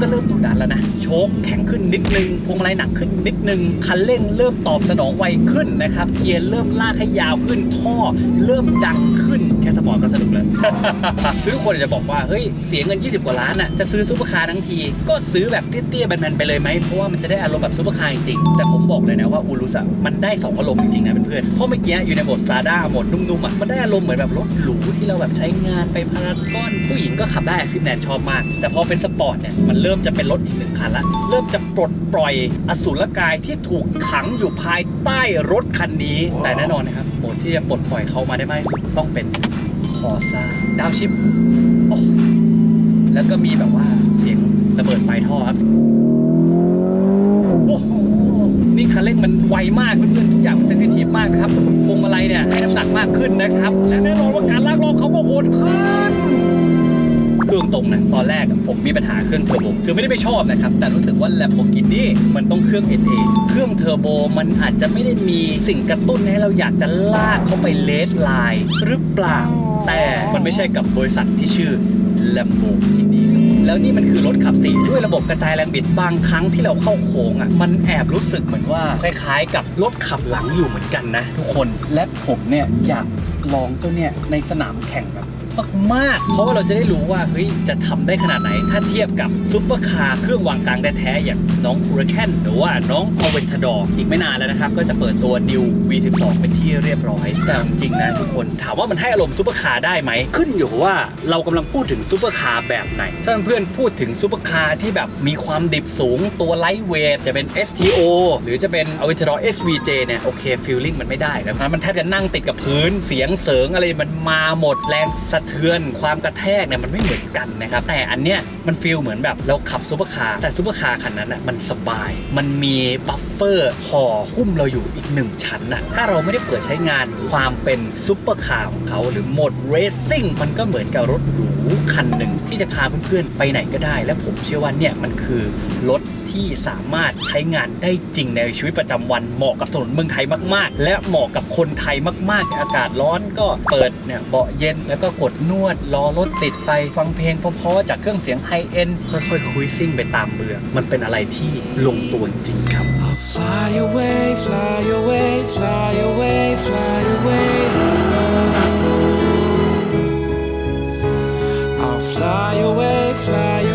ก็เริ่มดุดันแล้วนะ โชคแข็งขึ้นนิดนึงพวงมาลัยหนักขึ้นนิดนึงคันเร่งเริ่มตอบสนองไวขึ้นนะครับเกียร์เริ่มลากให้ยาวขึ้นท่อเริ่มดังขึ้นแค่สปอร์ตก็สนุกแล้วทุกคนจะบอกว่าเฮ้ยเสียเงิน 20 กว่าล้านอะจะซื้อซุปเปอร์คาร์ทั้งที ก็ซื้อแบบเตี้ยๆแบนๆไปเลยไหมเพราะว่ามันจะได้อารมณ์แบบซุปเปอร์คาร์จริงๆแต่ผมบอกเลยนะว่าอูรุสอะมันได้สองอารมณ์จริงๆนะเพื่อนๆเพราะเมื่อกี้อยู่ในโหมดซาด้าโหมดนุ่มๆอะมันได้อารมณ์เหมือนแบบรถหรูที่เราแบบใช้งานไปพารากอนผู้หญิงก็ขับได้ซิปแนนชอบมาก แต่พอเป็นสปอร์ตเนี่ยมันเริ่มจะเป็นรถอีกหนึ่งคันละเริ่มจะปลดปล่อยอสูรกายที่ถูกขังอยู่ภายใต้รถคันนี้ แต่แน่นอนนะครับโหมดที่จะปลดปล่อยเขามาได้มากที่สุดต้องเป็นคอซ่าดาวชิปโอ้แล้วก็มีแบบว่าเสียงระเบิดปลายท่อครับโอ้โหนี่คันเร่งมันไวมากเพื่อนๆทุกอย่างมันเซนซิทีฟมากนะครับพวงมาลัยเนี่ยให้น้ำหนักมากขึ้นนะครับ และแน่นอนว่าการลากรอบเขาก็โหดขึ้น เครื่องตรงนะตอนแรกอะผมมีปัญหาเครื่องเทอร์โบคือไม่ได้ไม่ชอบนะครับ แต่รู้สึกว่า Lamborghini มันต้องเครื่อง NA เครื่องเทอร์โบมันอาจจะไม่ได้มีสิ่งกระตุ้นให้เราอยากจะลากเขาไปเลสไลน์หรือเปล่า แต่มันไม่ใช่กับบริษัทที่ชื่อ Lamborghini แล้วนี่มันคือรถขับสี่ด้วยระบบกระจายแรงบิดบางครั้งที่เราเข้าโค้งอะมันแอบรู้สึกเหมือนว่าคล้ายๆ กับรถขับหลังอยู่เหมือนกันนะ ทุกคนและผมเนี่ยอยากลองตัวเนี่ยในสนามแข่งแบบ มากๆ เพราะว่าเราจะได้รู้ว่าเฮ้ยจะทำได้ขนาดไหน ถ้าเทียบกับซุปเปอร์คาร์เครื่องวางกลางแท้ๆอย่างน้อง Huracan หรือว่าน้อง Aventador อีกไม่นานแล้วนะครับ ก็จะเปิดตัว New V12 เป็นที่เรียบร้อย แต่จริงนะทุกคนถามว่ามันให้อารมณ์ซุปเปอร์คาร์ได้ไหมขึ้นอยู่กับว่าเรากำลังพูดถึงซุปเปอร์คาร์แบบไหน ถ้าเพื่อนพูดถึงซุปเปอร์คาร์ที่แบบมีความดิบสูงตัวไลท์เวทจะเป็น STO หรือจะเป็น Aventador SVJ เนี่ยโอเคฟีลลิ่งมันไม่ได้นะมันแทบจะนั่งติดกับพื้นเสียงเสริงอะไรมันมาหมดแรงสะเทือนความกระแทกเนี่ยมันไม่เหมือนกันนะครับ แต่อันเนี้ยมันฟีลเหมือนแบบเราขับซุปเปอร์คาร์แต่ซุปเปอร์คาร์คันนั้นอะมันสบาย มันมีบัฟเฟอร์ห่อหุ้มเราอยู่อีกหนึ่งชั้นน่ะถ้าเราไม่ได้เปิดใช้งานความเป็นซุปเปอร์คาร์ของเขาหรือโหมดเรซซิ่งมันก็เหมือนกับรถหรูคันหนึ่งที่จะพาเพื่อนๆไปไหนก็ได้ และผมเชื่อว่าเนี่ยมันคือรถ ที่สามารถใช้งานได้จริงในชีวิตประจำวันเหมาะกับถนนเมืองไทยมาก ๆ และเหมาะกับคนไทยมากๆ อากาศร้อนก็เปิดเนี่ยเบาะเย็นแล้วก็กดนวดรอรถติดไปฟังเพลงเพราะๆจากเครื่องเสียงไฮเอ็นค่อยๆคุยซิ่งไปตามเบือง มันเป็นอะไรที่ลงตัวจริงครับ fly away, fly away, fly away, fly away. I'll fly away, fly away.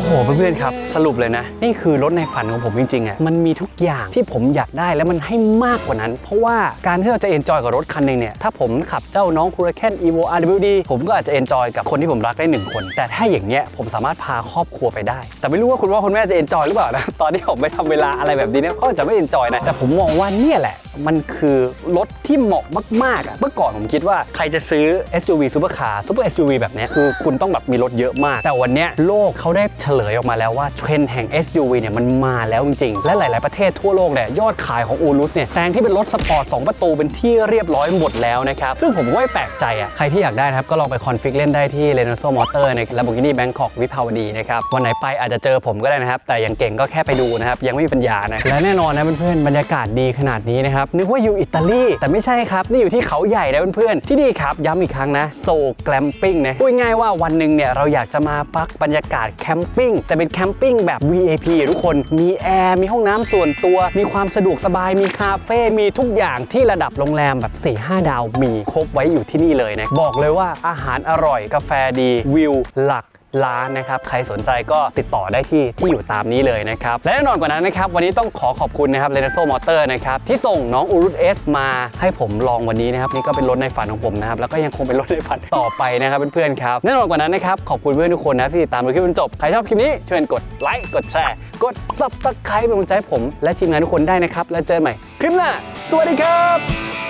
โอ้โหเพื่อนๆครับ สรุปเลยนะ นี่คือรถในฝันของผมจริงๆอะมันมีทุกอย่างที่ผมอยากได้และมันให้มากกว่านั้น เพราะว่าการที่เราจะเอนจอยกับรถคันหนึ่งเนี่ยถ้าผมขับเจ้าน้อง Huracan Evo RWD ผมก็อาจจะเอนจอยกับคนที่ผมรักได้หนึ่งคน แต่ถ้าอย่างเงี้ยผมสามารถพาครอบครัวไปได้ แต่ไม่รู้ว่าคุณพ่อคุณแม่จะเอนจอยหรือเปล่านะตอนที่ผมไปทำเวลาอะไรแบบนี้เนี่ยเขาอาจจะไม่เอนจอยนะแต่ผมมองว่าเนี่ยแหละ มันคือรถที่เหมาะมากๆอะเมื่อก่อนผมคิดว่าใครจะซื้อ SUV Super Car Super SUV แบบเนี้คือคุณต้องแบบมีรถเยอะมาก แต่วันนี้โลกเขาได้เฉลยออกมาแล้วว่าเทรนด์แห่ง SUV เนี่ยมันมาแล้วจริงๆ และหลาย ๆ ประเทศทั่วโลกเนี่ยยอดขายของอูรุสเนี่ยแซงที่เป็นรถสปอร์ต2ประตูเป็นที่เรียบร้อยหมดแล้วนะครับ ซึ่งผมก็ไม่แปลกใจอะใครที่อยากได้นะครับ ก็ลองไปคอนฟิกเล่นได้ที่ r e n o s o Motor ใน Lamborghini Bangkok วิภาวดีนะครับ วันไหนไปอาจจะเจอผมก็ได้นะครับ แต่อย่างเก่งก็แค่ไปดูนะครับ ยังไม่มีปัญญานะและแน่นอนนะเพื่อนๆบรรยากาศดีขนาดนี้นะครับนึกว่าอยู่อิตาลีแต่ไม่ใช่ครับนี่อยู่ที่เขาใหญ่นะเพื่อนๆที่นี่ครับย้ำอีกครั้งนะโซแกลมปิ้งนะพูดง่ายว่าวันหนึ่งเนี่ยเราอยากจะมาพักบรรยากาศแคมปงแต่เป็นแคมปิ้งแบบ VIP ทุกคนมีแอร์มีห้องน้ำส่วนตัว มีความสะดวกสบายมีคาเฟ่มีทุกอย่างที่ระดับโรงแรมแบบ 4-5 ดาวมีครบไว้อยู่ที่นี่เลยนะบอกเลยว่าอาหารอร่อยกาแฟดีวิวหลัก ล้านนะครับ ใครสนใจก็ติดต่อได้ที่ที่อยู่ตามนี้เลยนะครับ และแน่นอนกว่านั้นนะครับ วันนี้ต้องขอขอบคุณนะครับเรนโซมอเตอร์นะครับ ที่ส่งน้องอูรุตเอสมาให้ผมลองวันนี้นะครับ นี่ก็เป็นรถในฝันของผมนะครับ แล้วก็ยังคงเป็นรถในฝันต่อไปนะครับเพื่อนๆครับ แน่นอนกว่านั้นนะครับ ขอบคุณเพื่อนทุกคนนะครับที่ติดตามดูคลิปจนจบ ใครชอบคลิปนี้ช่วยกดไลค์ กดแชร์ กด subscribe เป็นกำลังใจให้ผม และทีมงานทุกคนได้นะครับ แล้วเจอกันใหม่คลิปหน้า สวัสดีครับ